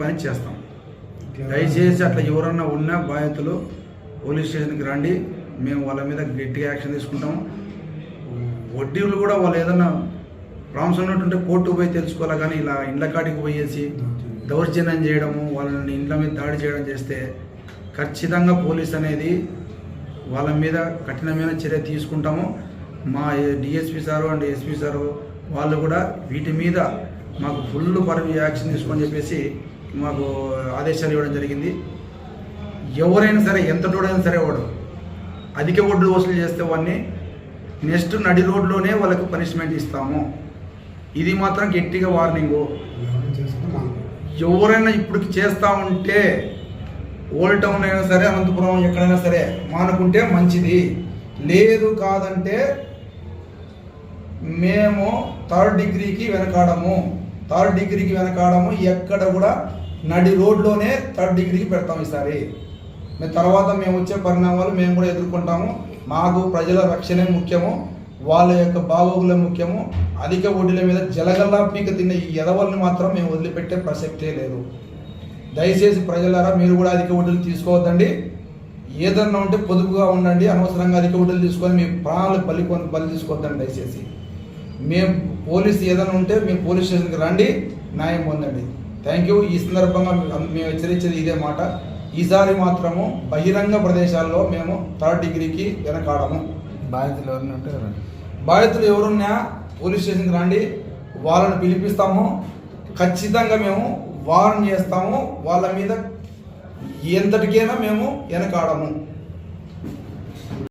పని చేస్తాం. దయచేసి అట్లా ఎవరన్నా ఉన్నా బాధితులు పోలీస్ స్టేషన్కి రండి. మేము వాళ్ళ మీద గట్టిగా యాక్షన్ తీసుకుంటాం. వడ్డీలు కూడా వాళ్ళు ఏదన్నా ప్రాబ్లమ్స్ ఉన్నట్టుంటే కోర్టుకు పోయి తెలుసుకోవాలి కానీ ఇలా ఇండ్ల కాడికి పోయేసి దౌర్జన్యం చేయడము వాళ్ళని ఇండ్ల మీద దాడి చేయడం చేస్తే ఖచ్చితంగా పోలీస్ అనేది వాళ్ళ మీద కఠినమైన చర్య తీసుకుంటాము. మా DSP sir and SP sir వాళ్ళు కూడా వీటి మీద మాకు ఫుల్ పరవి యాక్షన్ తీసుకొని చెప్పేసి మాకు ఆదేశాలు ఇవ్వడం జరిగింది. ఎవరైనా సరే ఎంత డోడైనా సరే వాడు అధిక వడ్లు వసూలు చేస్తే వాడిని నెక్స్ట్ నడి రోడ్లోనే వాళ్ళకి పనిష్మెంట్ ఇస్తాము. ఇది మాత్రం గట్టిగా వార్నింగు. ఎవరైనా ఇప్పటికి చేస్తా ఉంటే ఓల్డ్ టౌన్ అయినా సరే అనంతపురం ఎక్కడైనా సరే మానుకుంటే మంచిది. లేదు కాదంటే మేము థర్డ్ డిగ్రీకి వెనకాడము. థర్డ్ డిగ్రీకి వెనకాడము ఎక్కడ కూడా నడి రోడ్లోనే థర్డ్ డిగ్రీకి పెడతాం ఈసారి. మేము తర్వాత మేము వచ్చే పరిణామాలు మేము కూడా ఎదుర్కొంటాము. మాకు ప్రజల రక్షణే ముఖ్యము. వాళ్ళ యొక్క బాగోగులే ముఖ్యము. అధిక వడ్డీల మీద జలగల్లా పీక తిన్న ఈ ఎదవల్ని మాత్రం మేము వదిలిపెట్టే ప్రసక్తే లేదు. దయచేసి ప్రజలారా మీరు కూడా అధిక వడ్డీలు తీసుకోవద్దండి. ఏదన్నా ఉంటే పొదుపుగా ఉండండి. అనవసరంగా అధిక వడ్డీలు తీసుకొని మీ ప్రాణాలు బలి కొని బలి తీసుకోవద్దండి దయచేసి. మేము పోలీస్ ఏదైనా ఉంటే మేము పోలీస్ స్టేషన్కి రండి. న్యాయం పొందండి. థ్యాంక్ యూ ఈ సందర్భంగా మేము- హెచ్చరించేది ఇదే మాట. ఈసారి మాత్రము బహిరంగ ప్రదేశాల్లో మేము థర్డ్ డిగ్రీకి వెనకాడము. బాధితులు రండి. బాధితులు ఎవరున్నా పోలీస్ స్టేషన్కి రండి. వాళ్ళని పిలిపిస్తాము. ఖచ్చితంగా మేము వారం చేస్తాము. వాళ్ళ మీద ఎంతటికైనా మేము వెనకాడము.